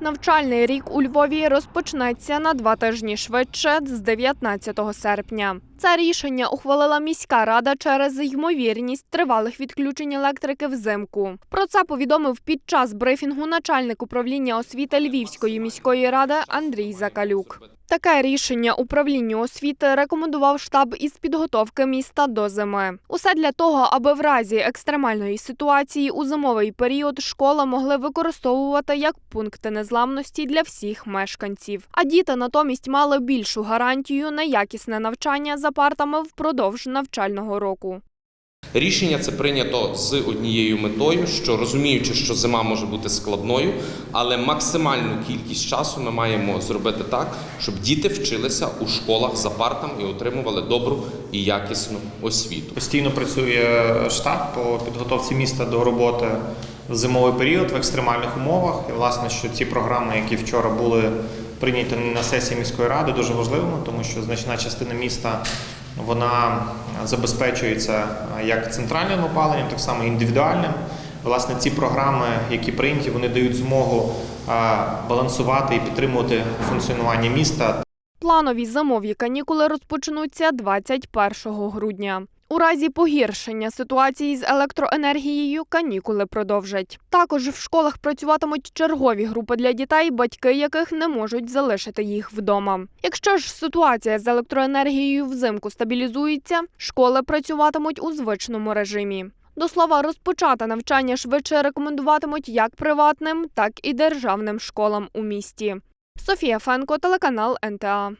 Навчальний рік у Львові розпочнеться на два тижні швидше з 19 серпня. Це рішення ухвалила міська рада через ймовірність тривалих відключень електрики взимку. Про це повідомив під час брифінгу начальник управління освіти Львівської міської ради Андрій Закалюк. Таке рішення управлінню освіти рекомендував штаб із підготовки міста до зими. Усе для того, аби в разі екстремальної ситуації у зимовий період школа могли використовувати як пункти незламності для всіх мешканців. А діти натомість мали більшу гарантію на якісне навчання за партами впродовж навчального року. Рішення це прийнято з однією метою, що розуміючи, що зима може бути складною, але максимальну кількість часу ми маємо зробити так, щоб діти вчилися у школах за партами і отримували добру і якісну освіту. Постійно працює штаб по підготовці міста до роботи в зимовий період в екстремальних умовах. І власне, що ці програми, які вчора були прийняті на сесії міської ради, дуже важливими, тому що значна частина міста вона забезпечується як центральним опаленням, так само індивідуальним. Власне, ці програми, які прийняті, вони дають змогу балансувати і підтримувати функціонування міста Планові зимові канікули розпочнуться 21 грудня. У разі погіршення ситуації з електроенергією канікули продовжать. Також в школах працюватимуть чергові групи для дітей, батьки яких не можуть залишити їх вдома. Якщо ж ситуація з електроенергією взимку стабілізується, школи працюватимуть у звичному режимі. До слова, розпочати навчання швидше рекомендуватимуть як приватним, так і державним школам у місті. Софія Фенко, телеканал НТА.